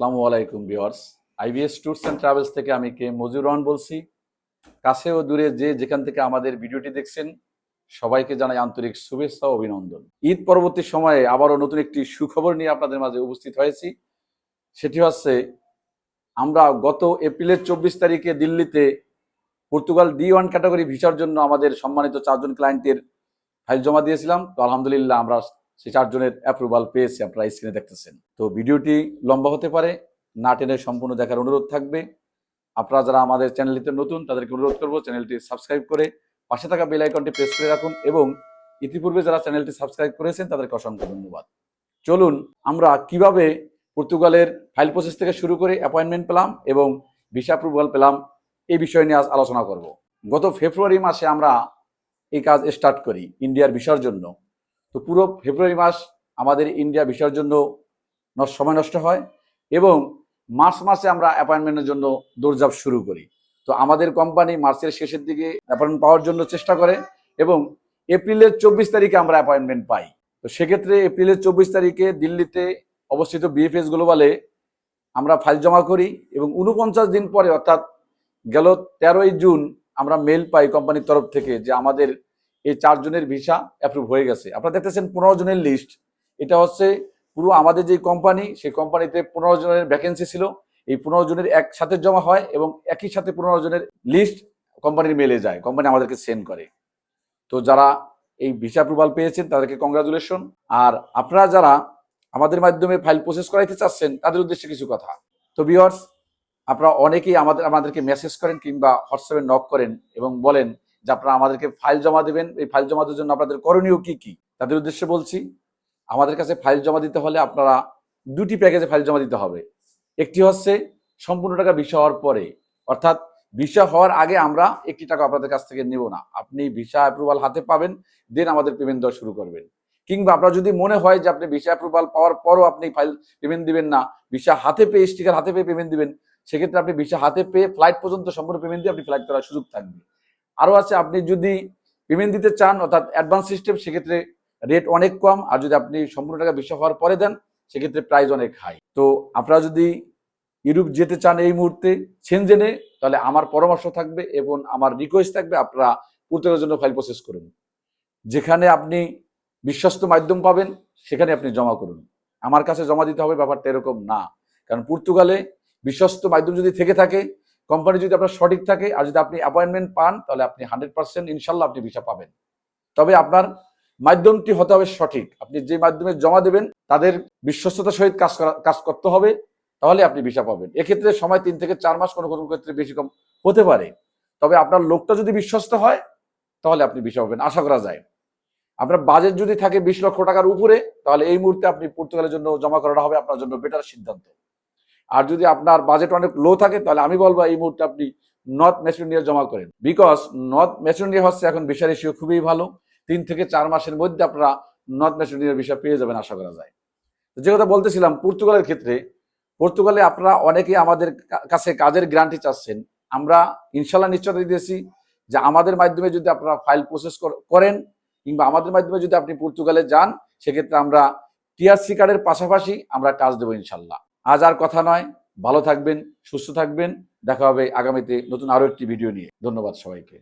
আসসালামু আলাইকুম viewers. IBS tours and travels থেকে আমি কে মজিউর রহমান বলছি। কাছে ও দূরে যে যেখান থেকে আমাদের ভিডিওটি দেখছেন, সবাইকে জানাই আন্তরিক শুভেচ্ছা ও অভিনন্দন। ঈদ পরবর্তী সময়ে আবারও নতুন একটি সুখবর নিয়ে আপনাদের মাঝে উপস্থিত হয়েছি। সেটি হচ্ছে, আমরা গত এপ্রিলের চব্বিশ তারিখে দিল্লিতে পর্তুগাল ডি ওয়ান ক্যাটাগরি ভিসার জন্য আমাদের সম্মানিত চারজন ক্লায়েন্টের ফাইল জমা দিয়েছিলাম। তো আলহামদুলিল্লাহ আমরা সেই চারজনের অ্যাপ্রুভাল পেয়েছে, আপনারা স্ক্রিনে দেখতেছেন। তো ভিডিওটি লম্বা হতে পারে, না টেনে সম্পূর্ণ দেখার অনুরোধ থাকবে। আপনারা যারা আমাদের চ্যানেলটিতে নতুন, তাদেরকে অনুরোধ করব চ্যানেলটি সাবস্ক্রাইব করে পাশে থাকা বেল আইকনটি প্রেস করে রাখুন এবং ইতিপূর্বে যারা চ্যানেলটি সাবস্ক্রাইব করেছেন, তাদেরকে অসংখ্য ধন্যবাদ। চলুন, আমরা কীভাবে পর্তুগালের ফাইল প্রসেস থেকে শুরু করে অ্যাপয়েন্টমেন্ট পেলাম এবং ভিসা অ্যাপ্রুভাল পেলাম এই বিষয় নিয়ে আজ আলোচনা করব। গত ফেব্রুয়ারি মাসে আমরা এই কাজ স্টার্ট করি ইন্ডিয়ার ভিসার জন্য। তো পুরো ফেব্রুয়ারি মাস আমাদের ইন্ডিয়া ভিসার জন্য সময় নষ্ট হয় এবং মার্চ মাসে আমরা অ্যাপয়েন্টমেন্টের জন্য দৌড়ঝাঁপ শুরু করি। তো আমাদের কোম্পানি মার্চের শেষের দিকে অ্যাপয়েন্টমেন্ট পাওয়ার জন্য চেষ্টা করে এবং এপ্রিলের চব্বিশ তারিখে আমরা অ্যাপয়েন্টমেন্ট পাই। তো সেক্ষেত্রে এপ্রিলের চব্বিশ তারিখে দিল্লিতে অবস্থিত বিএফএস গ্লোবালে আমরা ফাইল জমা করি এবং উনপঞ্চাশ দিন পরে অর্থাৎ গেল তেরোই জুন আমরা মেল পাই কোম্পানির তরফ থেকে যে আমাদের এই চারজনের ভিসা অ্যাপ্রুভ হয়ে গেছে। আপনারা দেখতেছেন পনেরো জনের লিস্ট এটা হচ্ছে পুরো আমাদের যে কোম্পানি সেই কোম্পানিতে পনেরো জনের ভ্যাকেন্সি ছিল। এই পনেরো জনের একসাথে জমা হয় এবং একই সাথে পনেরো জনের লিস্ট কোম্পানির মেলে যায়। কোম্পানি আমাদেরকে সেন্ড করে। তো যারা এই ভিসা অ্যাপ্রুভাল পেয়েছেন, তাদেরকে কংগ্রাচুলেশন আর আপনারা যারা আমাদের মাধ্যমে ফাইল প্রসেস করাইতে চাচ্ছেন, তাদের উদ্দেশ্যে কিছু কথা। তো বিয়ার্স আপনারা অনেকেই আমাদের, আমাদেরকে মেসেজ করেন কিংবা হোয়াটসঅ্যাপে নক করেন এবং বলেন যে আপনারা আমাদেরকে ফাইল জমা দেবেন। এই ফাইল জমা দেওয়ার জন্য আপনাদের করণীয় কি কি? তাদের উদ্দেশ্যে বলছি, আমাদের কাছে ফাইল জমা দিতে হলে আপনারা দুটি প্যাকেজে ফাইল জমা দিতে হবে। একটি হচ্ছে সম্পূর্ণ টাকা ভিসা হওয়ার পরে। অর্থাৎ ভিসা হওয়ার আগে আমরা একটি টাকা আপনাদের কাছ থেকে নেব না। আপনি ভিসা অ্যাপ্রুভাল হাতে পাবেন দেন আমাদের পেমেন্ট দেওয়া শুরু করবেন। কিংবা আপনার যদি মনে হয় যে আপনি ভিসা অ্যাপ্রুভাল পাওয়ার পরও আপনি ফাইল পেমেন্ট দিবেন না ভিসা হাতে পেয়ে স্টিকার হাতে পেয়ে পেমেন্ট দিবেন, সেক্ষেত্রে আপনি ভিসা হাতে পেয়ে ফ্লাইট পর্যন্ত সম্পূর্ণ পেমেন্ট দিয়ে আপনি ফ্লাইট করার সুযোগ থাকবে। আরও আছে, আপনি যদি পেমেন্ট দিতে চান, অর্থাৎ অ্যাডভান্স সিস্টেম সেক্ষেত্রে রেট অনেক কম। আর যদি আপনি সম্পূর্ণ টাকা বিশ্ব হওয়ার পরে দেন, সেক্ষেত্রে প্রাইস অনেক হাই তো আপনারা যদি ইউরোপ যেতে চান এই মুহূর্তে সেনজেনে তাহলে আমার পরামর্শ থাকবে এবং আমার রিকোয়েস্ট থাকবে, আপনারা পর্তুগালের জন্য ফাইল প্রসেস করুন। যেখানে আপনি বিশ্বস্ত মাধ্যম পাবেন, সেখানে আপনি জমা করুন। আমার কাছে জমা দিতে হবে, ব্যাপারটা এরকম না। কারণ পর্তুগালে বিশ্বস্ত মাধ্যম যদি থেকে থাকে কোম্পানি যদি আপনার সঠিক থাকে আর যদি আপনি অ্যাপয়েন্টমেন্ট পান, তাহলে আপনি হান্ড্রেড পার্সেন্ট ইনশাল্লাহ আপনি ভিসা পাবেন। তবে আপনার মাধ্যমটি হতে হবে সঠিক। আপনি যে মাধ্যমে জমা দেবেন, তাদের বিশ্বস্ততার সহিত কাজ করা, কাজ করতে হবে, তাহলে আপনি ভিসা পাবেন। এক্ষেত্রে সময় তিন থেকে চার মাস কোনো কোনো ক্ষেত্রে বেশি কম হতে পারে। তবে আপনার লোকটা যদি বিশ্বস্ত হয়, তাহলে আপনি ভিসা পাবেন, আশা করা যায়। আপনার বাজেট যদি থাকে বিশ লক্ষ টাকার উপরে, তাহলে এই মুহূর্তে আপনি পর্তুগালের জন্য জমা করাটা হবে আপনার জন্য বেটার সিদ্ধান্ত। আর যদি আপনার বাজেট অনেক লো থাকে, তাহলে আমি বলব এই মুহূর্তে আপনি নর্থ মেসিডোনিয়া জমা করেন। বিকজ নর্থ মেসিডোনিয়া হচ্ছে এখন ভিসা রেশিও খুবই ভালো। তিন থেকে চার মাসের মধ্যে আপনারা নর্থ মেসিডোনিয়ার ভিসা পেয়ে যাবেন, আশা করা যায়। যে কথা বলতেছিলাম, পর্তুগালের ক্ষেত্রে, পর্তুগালে আপনারা অনেকেই আমাদের কাছে কাজের গ্যারান্টি চাচ্ছেন। আমরা ইনশাল্লাহ নিশ্চয়তা দিয়েছি যে আমাদের মাধ্যমে যদি আপনারা ফাইল প্রসেস করেন, কিংবা আমাদের মাধ্যমে যদি আপনি পর্তুগালে যান, সেক্ষেত্রে আমরা টিআরসি কার্ডের পাশাপাশি আমরা কাজ দেবো ইনশাল্লাহ আজ আর কথা নয়। ভালো থাকবেন, সুস্থ থাকবেন। দেখা হবে আগামীতে নতুন আরও একটি ভিডিও নিয়ে। ধন্যবাদ সবাইকে।